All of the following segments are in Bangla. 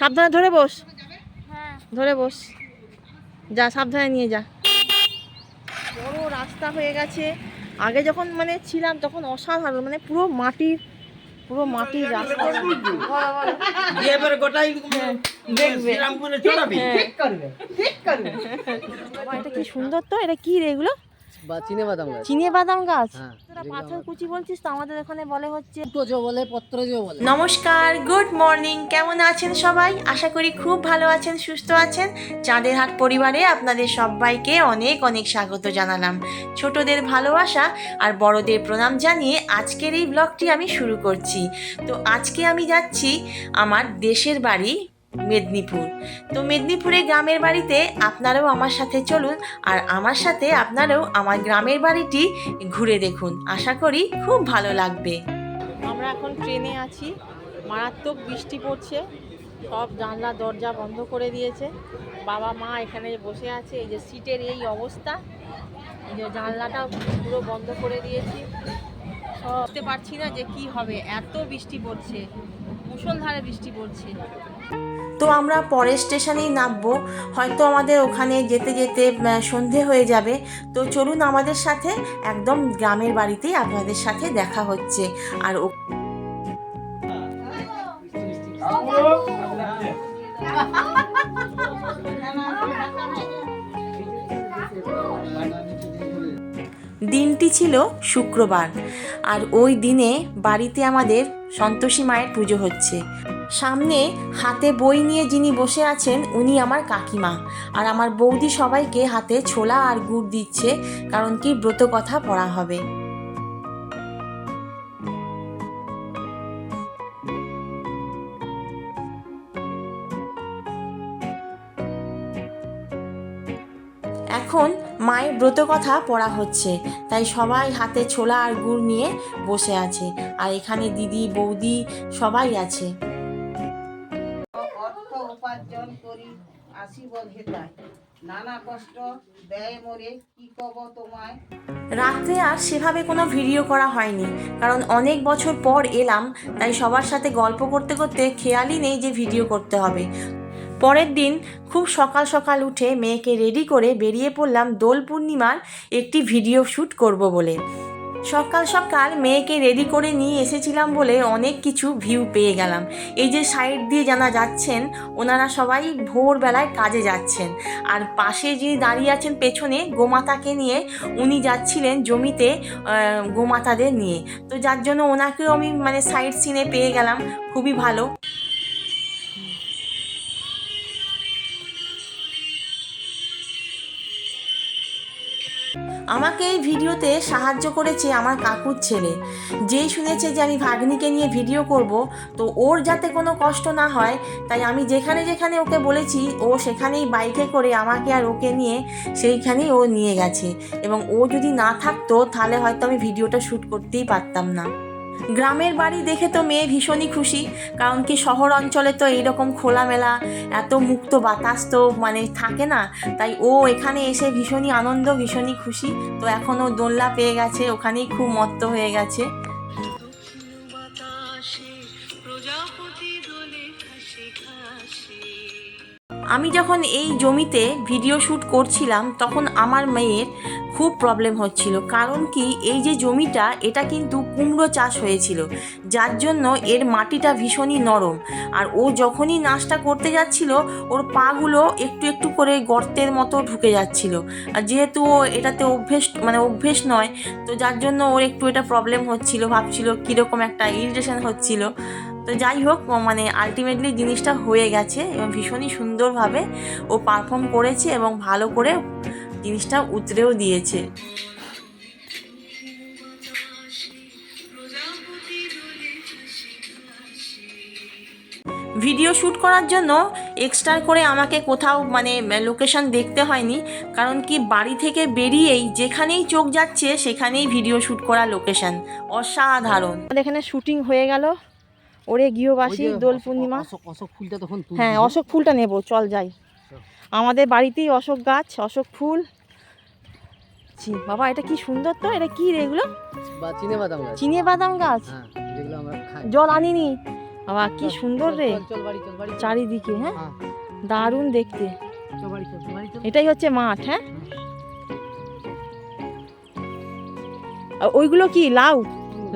সাবধানে ধরে বস। হ্যাঁ। ধরে বস। যা সাবধানে নিয়ে যা। বড় রাস্তা হয়ে গেছে। আগে যখন মানে ছিলাম তখন অসাধারণ মানে পুরো মাটির পুরো মাটির রাস্তা। বলো, বলো। দিয়ে এবারে গোটাই হ্যাঁ, দেখবে। শ্রীরামপুরে চড়াবি? হ্যাঁ। করবে ঠিক করবে। এটা কি সুন্দর তো? এটা কি রে এগুলো? বা চিনে বাদাম গাছ? চিনে বাদাম গাছ? হ্যাঁ, তোরা পাথর কুচি বলছিস তো আমাদের এখানে বলে হচ্ছে। পুটো বলে পত্র বলে। নমস্কার গুড মর্নিং কেমন আছেন সবাই? আশা করি খুব ভালো আছেন সুস্থ আছেন। চাঁদের হাট পরিবারে আপনাদের সবাইকে অনেক অনেক স্বাগত জানালাম। ছোটদের ভালোবাসা আর বড়দের প্রণাম জানিয়ে আজকের এই ব্লগটি আমি শুরু করছি। তো আজকে আমি যাচ্ছি আমার দেশের বাড়ি মেদিনীপুর। তো মেদিনীপুরে গ্রামের বাড়িতে আপনারাও আমার সাথে চলুন আর আমার সাথে আপনারাও আমার গ্রামের বাড়িটি ঘুরে দেখুন। আশা করি খুব ভালো লাগবে। আমরা এখন ট্রেনে আছি। মারাত্মক বৃষ্টি পড়ছে। সব জানলা, দরজা বন্ধ করে দিয়েছে। বাবা মা এখানে বসে আছে। এই যে সিটের এই অবস্থা। এই যে জানলাটা পুরো বন্ধ করে দিয়েছি। বুঝতে পারছি না যে কি হবে। এত বৃষ্টি পড়ছে। মুষলধারে বৃষ্টি পড়ছে। তো আমরা পরের স্টেশনেই নামবো। হয়তো আমাদের ওখানে যেতে যেতে সন্ধে হয়ে যাবে। তো চলুন আমাদের সাথে একদম গ্রামের বাড়িতেই আপনাদের সাথে দেখা হচ্ছে। আর ও- দিনটি ছিল শুক্রবার। আর ওই দিনে বাড়িতে আমাদের সন্তোষী মায়ের পুজো হচ্ছে। সামনে হাতে বই নিয়ে যিনি বসে আছেন, উনি আমার কাকিমা। আর আমার বৌদি সবাইকে হাতে ছোলা আর গুড় দিচ্ছে, কারণ কি ব্রত কথা পড়া হবে। এখন মায়ের ব্রত কথা পড়া হচ্ছে, তাই সবাই হাতে ছোলা আর গুড় নিয়ে বসে আছে। আর এখানে দিদি, বৌদি সবাই আছে। কষ্ট দেয় কি কব তোমায়? রাত্রে আর সেভাবে কোনো ভিডিও করা হয়নি, কারণ অনেক বছর পর এলাম, তাই সবার সাথে গল্প করতে করতে খেয়ালই নেই যে ভিডিও করতে হবে। পরের দিন খুব সকাল সকাল উঠে মেয়েকে রেডি করে বেরিয়ে পড়লাম দোল পূর্ণিমার একটি ভিডিও শ্যুট করব বলে। সকাল সকাল মেয়েকে রেডি করে নিয়ে এসেছিলাম বলে অনেক কিছু ভিউ পেয়ে গেলাম। এই যে সাইড দিয়ে জানা যাচ্ছেন, ওনারা সবাই ভোরবেলায় কাজে যাচ্ছেন। আর পাশে যিনি দাঁড়িয়ে আছেন পেছনে গোমাতাকে নিয়ে, উনি যাচ্ছিলেন জমিতে গোমাতাদের নিয়ে। তো যার জন্য ওনাকেও আমি মানে সাইড সিনে পেয়ে গেলাম। খুবই ভালো। আমাকে এই ভিডিওতে সাহায্য করেছে আমার কাকুর ছেলে। যেই শুনেছে যে আমি ভাগ্নিকে নিয়ে ভিডিও করব, তো ওর যাতে কোনো কষ্ট না হয়, তাই আমি যেখানে যেখানে ওকে বলেছি, ও সেখানেই বাইকে করে আমাকে আর ওকে নিয়ে সেইখানেই ও নিয়ে গেছে। এবং ও যদি না থাকতো, তাহলে হয়তো আমি ভিডিওটা শ্যুট করতেই পারতাম না। গ্রামের বাড়ি দেখে তো মেয়ে ভীষণই খুশি, কারণ কি শহর অঞ্চলে তো এইরকম খোলামেলা, এত মুক্ত বাতাস তো মানে থাকে না, তাই ও এখানে এসে ভীষণই আনন্দ, ভীষণই খুশি। তো এখনও দোলনা পেয়ে গেছে, ওখানেই খুব মত্ত হয়ে গেছে। আমি যখন এই জমিতে ভিডিও শ্যুট করছিলাম, তখন আমার মেয়ের খুব প্রবলেম হচ্ছিল। কারণ কি, এই যে জমিটা, এটা কিন্তু কুমড়ো চাষ হয়েছিল, যার জন্য এর মাটিটা ভীষণই নরম। আর ও যখনই নাচটা করতে যাচ্ছিল, ওর পাগুলো একটু একটু করে গর্তের মতো ঢুকে যাচ্ছিল। আর যেহেতু ও এটাতে অভ্যেস মানে অভ্যেস নয়, তো যার জন্য ওর একটু এটা প্রবলেম হচ্ছিল, ভাবছিল কীরকম একটা ইরিটেশন হচ্ছিল। তো যাই হোক মানে আলটিমেটলি জিনিসটা হয়ে গেছে এবং ভীষণই সুন্দরভাবে ও পারফর্ম করেছে এবং ভালো করে জিনিসটা উতরেও দিয়েছে। ভিডিও শ্যুট করার জন্য এক্সট্রা করে আমাকে কোথাও মানে লোকেশন দেখতে হয়নি, কারণ কি বাড়ি থেকে বেরিয়েই যেখানেই চোখ যাচ্ছে সেখানেই ভিডিও শ্যুট করা লোকেশন অসাধারণ। এখানে শ্যুটিং হয়ে গেল। ওরে গৃহবাসী দোল পূর্ণিমা। অশোক অশোক ফুলটা তখন হ্যাঁ অশোক ফুলটা নেব চল যাই। আমাদের বাড়িতেই অশোক গাছ অশোক ফুল। ছি, বাবা এটা কি সুন্দর তো এটা কি রে এগুলো? চিনে বাদাম গাছ। চিনে বাদাম গাছ? হ্যাঁ আমরা জল আনিনি। বাবা কি সুন্দর রে। চারিদিকে হ্যাঁ? হ্যাঁ। দারুণ দেখতে। এটাই হচ্ছে মাঠ হ্যাঁ? ওইগুলো কি লাউ?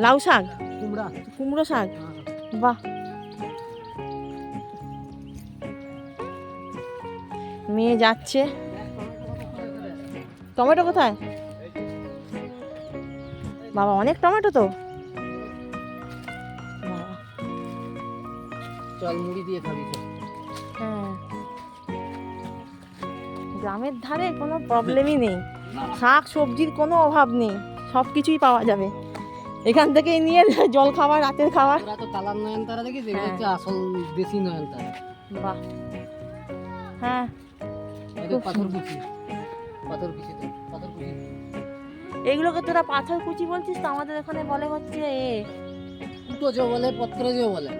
লাউ শাক? কুমড়া। কুমড়ো শাক। বাহ। মেয়ে যাচ্ছে। টমেটো কোথায়? বাবা অনেক টমেটো তো। চল মুড়ি দিয়ে খাবি হ্যাঁ। গ্রামের ধারে কোনো প্রবলেমই নেই। শাক সবজির কোনো অভাব নেই। সব কিছুই পাওয়া যাবে। এখান থেকে নিয়ে জল খাবার রাতের খাবার। ওরা তো কালার নয়নতারা দেখিস এগুলো হ্যাঁ। হচ্ছে আসল দেশি নয়নতারা বাহ। হ্যাঁ। পাথর কুচি পাথর কুচি তো পাথর কুচি। এগুলোকে তোরা পাথর কুচি বলছিস তো? আমাদের এখানে বলে হচ্ছে এ। দুটো যে বলে পত্র যে বলে।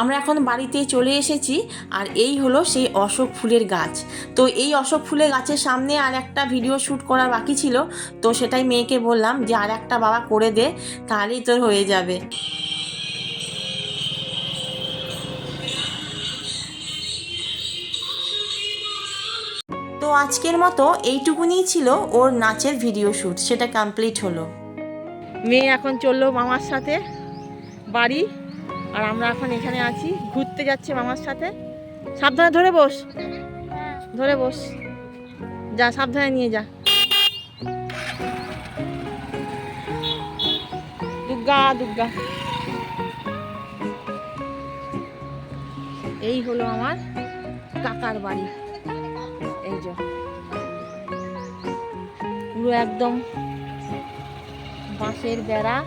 আমরা এখন বাড়িতে চলে এসেছি আর এই হলো সেই অশোক ফুলের গাছ। তো এই অশোক ফুলের গাছের সামনে আর একটা ভিডিও শ্যুট করা বাকি ছিল। তো সেটাই মেয়েকে বললাম যে আর একটা বাবা করে দে, তাহলেই তোর হয়ে যাবে। তো আজকের মতো এইটুকুনি ছিল ওর নাচের ভিডিও শ্যুট সেটা কমপ্লিট হলো। মেয়ে এখন চলল মামার সাথে বাড়ি। আর আমরা এখন এখানে আছি, ঘুরতে যাচ্ছে মামার সাথে। সাবধানে ধরে বস। ধরে বস। যা, সাবধানে নিয়ে যা। দুর্গা দুর্গা। এই হলো আমার কাকার বাড়ি। এই যে। পুরো একদম বাঁশের বেড়া।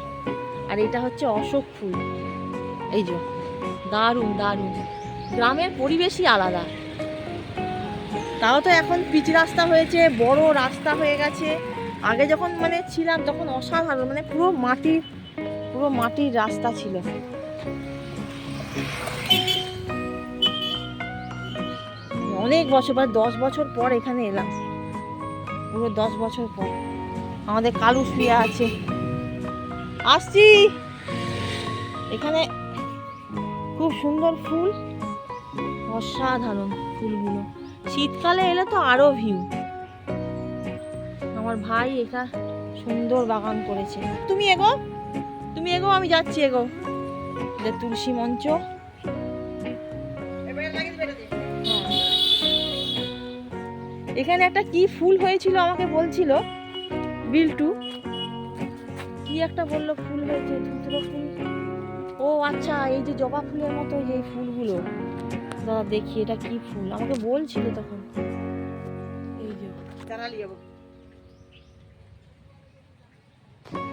আর এটা হচ্ছে অশোক ফুল। এই যে, দারুণ দারুণ। গ্রামের পরিবেশই আলাদা। তাও তো এখন পিচ রাস্তা হয়েছে, বড় রাস্তা হয়ে গেছে। আগে যখন মানে ছিলাম তখন অসাধারণ মানে পুরো মাটির পুরো মাটির রাস্তা ছিল। অনেক বছর প্রায় দশ বছর পর এখানে এলাম। পুরো দশ বছর পর। আমাদের কালু শুয়ে আছে। আসছি! এখানে খুব সুন্দর ফুল। অসাধারণ ফুলগুলো। শীতকালে এলে তো আরও ভিউ। আমার ভাই এটা সুন্দর বাগান করেছে। তুমি এগো তুমি এগো, আমি যাচ্ছি এগো। এটা তুলসী মঞ্চ। হ্যাঁ। এখানে একটা কি ফুল হয়েছিল আমাকে বলছিল? বিল্টু। কি একটা বলল ফুল হয়েছে? ফুল। ও আচ্ছা এই যে জবা ফুলের মতো যে ফুলগুলো, দাদা দেখি, এটা কি ফুল? আমাকে বলছিল তখন।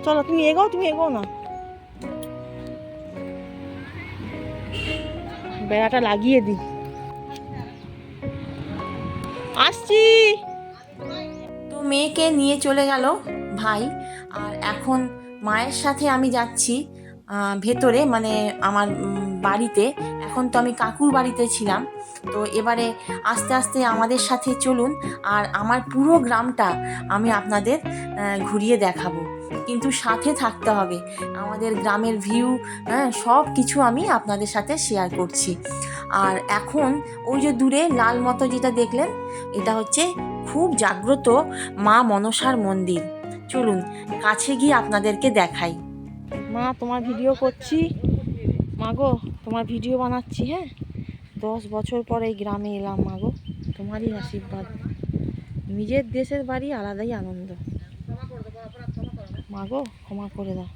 চলো, তুমি এগোও তুমি এগোও না। বেড়াটা লাগিয়ে দিই। আসছি। তো মেয়েকে নিয়ে চলে গেল ভাই, আর এখন মায়ের সাথে আমি যাচ্ছি। ভেতরে মানে আমার বাড়িতে। এখন তো আমি কাকুর বাড়িতে ছিলাম। তো এবারে আস্তে আস্তে আমাদের সাথে চলুন, আর আমার পুরো গ্রামটা আমি আপনাদের ঘুরিয়ে দেখাবো। কিন্তু সাথে থাকতে হবে। আমাদের গ্রামের ভিউ হ্যাঁ সব কিছু আমি আপনাদের সাথে শেয়ার করছি। আর এখন ওই যে দূরে লাল মতো যেটা দেখলেন, এটা হচ্ছে খুব জাগ্রত মা মনসার মন্দির। চলুন, কাছে গিয়ে আপনাদেরকে দেখাই। মা, তোমার ভিডিও করছি। মাগো তোমার ভিডিও বানাচ্ছি হ্যাঁ? দশ বছর পর এই গ্রামে এলাম মাগো তোমারই আশীর্বাদ। নিজের দেশের বাড়ি আলাদাই আনন্দ। মাগো ক্ষমা করে দাও।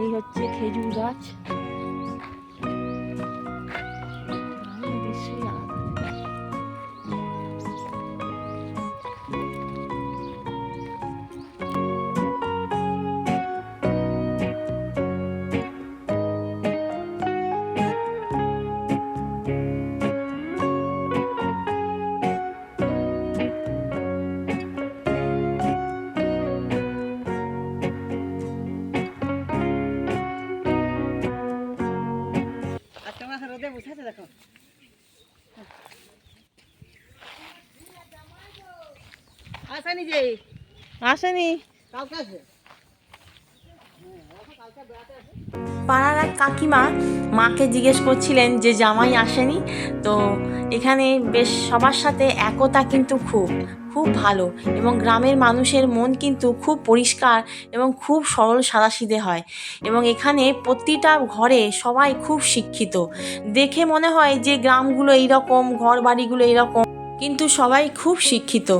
এই হচ্ছে খেজুর গাছ। আসেনি যে। আসেনি। কালকে আসবে। পাড়ার এক কাকিমা মাকে জিজ্ঞেস করছিলেন যে জামাই আসেনি তো এখানে বেশ সবার সাথে একতা কিন্তু খুব খুব ভালো এবং গ্রামের মানুষের মন কিন্তু খুব পরিষ্কার এবং খুব সরল সাদাসিধে হয় এবং এখানে প্রতিটা ঘরে সবাই খুব শিক্ষিত। দেখে মনে হয় যে গ্রামগুলো এইরকম ঘর বাড়িগুলো এইরকম কিন্তু সবাই খুব শিক্ষিত।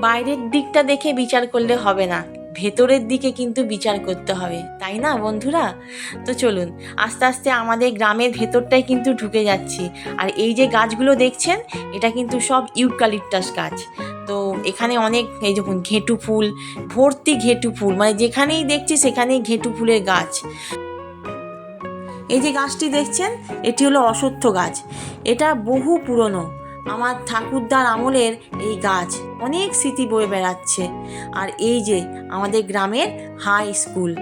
বাইরের দিকটা দেখে বিচার করলে হবে না। ভেতরের দিকে কিন্তু বিচার করতে হবে, তাই না বন্ধুরা? তো চলুন, আস্তে আস্তে আমাদের গ্রামের ভেতরটাই কিন্তু ঢুকে যাচ্ছি। আর এই যে গাছগুলো দেখছেন, এটা কিন্তু সব ইউক্যালিপটাস গাছ। তো এখানে অনেক, এই যখন ঘেঁটু ফুল, ভর্তি ঘেঁটু ফুল মানে যেখানেই দেখছি সেখানেই ঘেঁটু ফুলের গাছ। এই যে গাছটি দেখছেন, এটি হলো অশ্বত্থ গাছ। এটা বহু পুরনো আমার ঠাকুরদার আমলের এই গাছ অনেক স্মৃতি বয়ে বেড়াচ্ছে। আর এই যে আমাদের গ্রামের high school,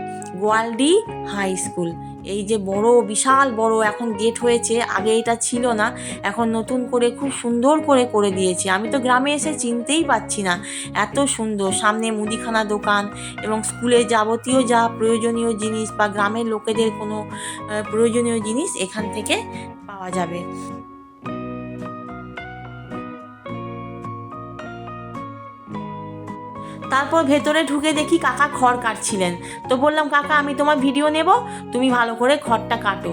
Goaldi high school, এই যে বড়, বিশাল বড় এখন গেট হয়েছে, আগে এটা ছিল না, এখন নতুন করে খুব সুন্দর করে করে দিয়েছে। আমি তো গ্রামে এসে চিনতেই পাচ্ছি না, এত সুন্দর। সামনে মুদিখানা দোকান এবং স্কুলে যাবতীয় যা প্রয়োজনীয় জিনিস বা গ্রামের লোকেদের কোনো প্রয়োজনীয় জিনিস এখান থেকে পাওয়া যাবে। তারপর ভেতরে ঢুকে দেখি কাকা খড় কাটছিলেন। তো বললাম, কাকা, আমি তোমার ভিডিও নেব, তুমি ভালো করে খড়টা কাটো।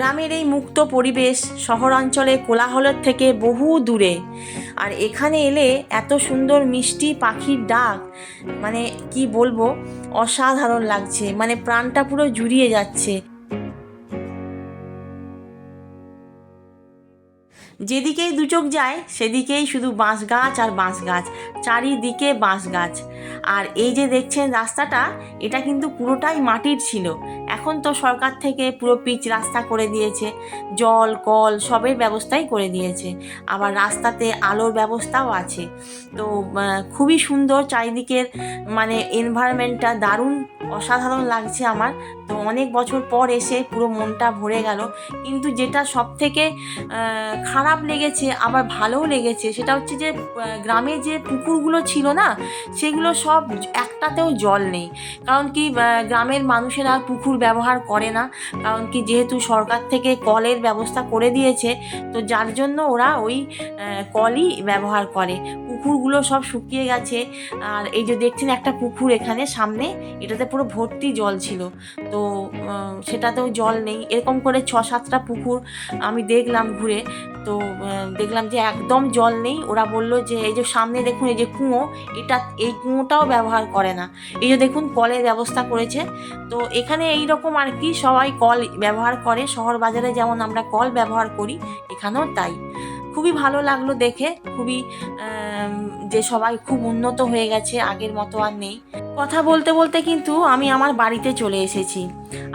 গ্রামের এই মুক্ত পরিবেশ শহরাঞ্চলে কোলাহলের থেকে বহু দূরে। আর এখানে এলে এত সুন্দর মিষ্টি পাখির ডাক মানে কি বলব, অসাধারণ লাগছে। মানে প্রাণটা পুরো জুড়িয়ে যাচ্ছে। যেদিকেই দু চোখ যায়, সেদিকেই শুধু বাঁশ গাছ আর বাঁশ গাছ চারিদিকে বাঁশ গাছ আর এই যে দেখছেন রাস্তাটা, এটা কিন্তু পুরোটাই মাটির ছিল। এখন তো সরকার থেকে পুরো পিচ রাস্তা করে দিয়েছে। জল, কল, সবের ব্যবস্থাই করে দিয়েছে। আবার রাস্তাতে আলোর ব্যবস্থাও আছে। তো খুবই সুন্দর চারিদিকের মানে এনভায়রনমেন্টটা দারুণ, অসাধারণ লাগছে আমার। তো অনেক বছর পর এসে পুরো মনটা ভরে গেল। কিন্তু যেটা সব থেকে খারাপ লেগেছে, আবার ভালোও লেগেছে, সেটা হচ্ছে যে গ্রামে যে পুকুরগুলো ছিল না, সেগুলো সব একটাতেও জল নেই। কারণ কি গ্রামের মানুষেরা পুকুর ব্যবহার করে না। কারণ কি, যেহেতু সরকার থেকে কলের ব্যবস্থা করে দিয়েছে, তো যার জন্য ওরা ওই কলই ব্যবহার করে। পুকুরগুলো সব শুকিয়ে গেছে। আর এই যে দেখছেন একটা পুকুর এখানে, সামনে এটাতে পুরো ভর্তি জল ছিল। তো সেটাতেও জল নেই। এরকম করে ছ সাতটা পুকুর আমি দেখলাম ঘুরে। তো দেখলাম যে একদম জল নেই। ওরা বলল যে, এই যে সামনে দেখুন, এই যে কুঁয়ো, এটা, এই কুঁয়োটাও ব্যবহার করে না। এই যে দেখুন, কলের ব্যবস্থা করেছে। তো, এখানে এই রকম আর কি সবাই কল ব্যবহার করে। শহর বাজারে যেমন আমরা কল ব্যবহার করি, এখানেও তাই। খুবই ভালো লাগল দেখে। খুবই যে সবাই খুব উন্নত হয়ে গেছে, আগের মতো আর নেই। কথা বলতে বলতে কিন্তু আমি আমার বাড়িতে চলে এসেছি।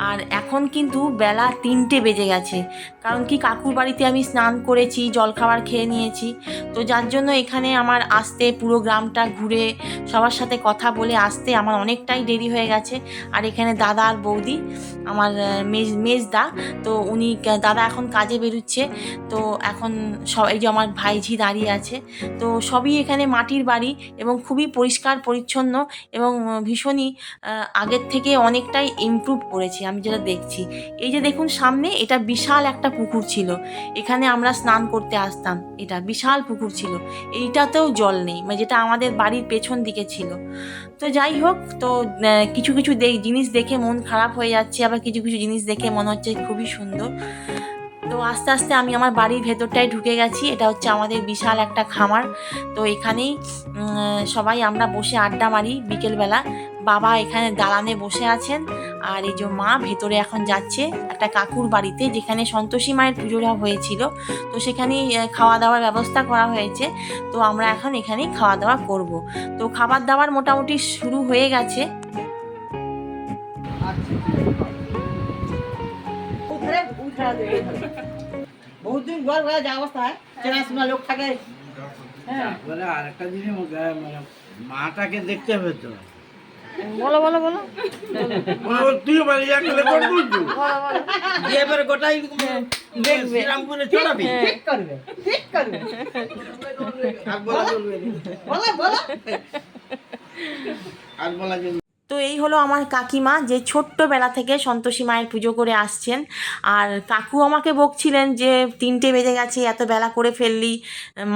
আর এখন কিন্তু বেলা তিনটে বেজে গেছে। কারণ কি, কাকুর বাড়িতে আমি স্নান করেছি জলখাবার খেয়ে নিয়েছি। তো যার জন্য এখানে আমার আসতে, পুরো গ্রামটা ঘুরে সবার সাথে কথা বলে আসতে আমার অনেকটাই দেরি হয়ে গেছে। আর এখানে দাদা আর বৌদি, আমার মেজ, মেজদা, তো উনি, দাদা এখন কাজে বেরোচ্ছে। তো এখন সব, এই যে আমার ভাইঝি দাঁড়িয়ে আছে। তো সবই এখানে মাটির বাড়ি এবং খুবই পরিষ্কার, পরিচ্ছন্ন এবং ভীষণই আগের থেকে অনেকটাই ইমপ্রুভ করেছে, আমি যেটা দেখছি। এই যে দেখুন সামনে এটা বিশাল একটা পুকুর ছিল। এখানে আমরা স্নান করতে আসতাম। এটা বিশাল পুকুর ছিল। এইটাতেও জল নেই মানে যেটা আমাদের বাড়ির পেছন দিকে ছিল। তো যাই হোক, তো কিছু কিছু জিনিস দেখে মন খারাপ হয়ে যাচ্ছে। আবার কিছু কিছু জিনিস দেখে মনে হচ্ছে খুবই সুন্দর। তো আস্তে আস্তে আমি আমার বাড়ির ভেতরটায় ঢুকে গেছি। এটা হচ্ছে আমাদের বিশাল একটা খামার। তো এখানেই সবাই আমরা বসে আড্ডা মারি বিকেলবেলা। বাবা এখানে দালানে বসে আছেন। আর এই যে মা ভেতরে এখন যাচ্ছে একটা কাকুর বাড়িতে যেখানে সন্তোষী মায়ের পুজোটা হয়েছিল। তো সেখানেই খাওয়া দাওয়ার ব্যবস্থা করা হয়েছে। তো আমরা এখন এখানেই খাওয়া দাওয়া করব। তো খাবার দাবার মোটামুটি শুরু হয়ে গেছে। উঠে উঠে দেবে বহুত দিন ঘর ঘরে যা অবস্থা হয়? চেনাশোনা লোক থাকে। তারপরে আরেকটা জিনিস হয়, মানে মাটাকে দেখতে হবে তো। বলো বলো বলো। তুই মানে করবি তো বলো বলো। দিয়ে এবারে গোটাই দেখবে। রামপুরে চড়াবি? ঠিক করবে ঠিক করবে। আর বলা বলো বলো। আর বলা। তো এই হলো আমার কাকিমা যে ছোট্টবেলা থেকে সন্তোষী মায়ের পুজো করে আসছেন। আর কাকু আমাকে বকছিলেন যে, তিনটে বেজে গেছে, এত বেলা করে ফেললি।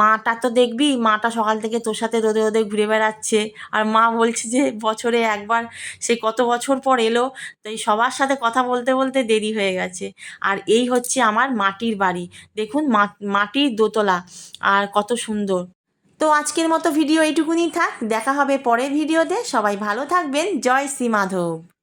মাটা তো দেখবি, মাটা সকাল থেকে তোর সাথে রোদে রোদে ঘুরে বেড়াচ্ছে। আর মা বলছে যে, বছরে একবার, সে কত বছর পর এলো। তো এই সবার সাথে কথা বলতে বলতে দেরি হয়ে গেছে। আর এই হচ্ছে আমার মাটির বাড়ি। দেখুন মাটির দোতলা। আর কত সুন্দর। তো আজকের মতো ভিডিও এইটুকুনি থাক। দেখা হবে পরের ভিডিওতে। সবাই ভালো থাকবেন। জয় শ্রী মাধব।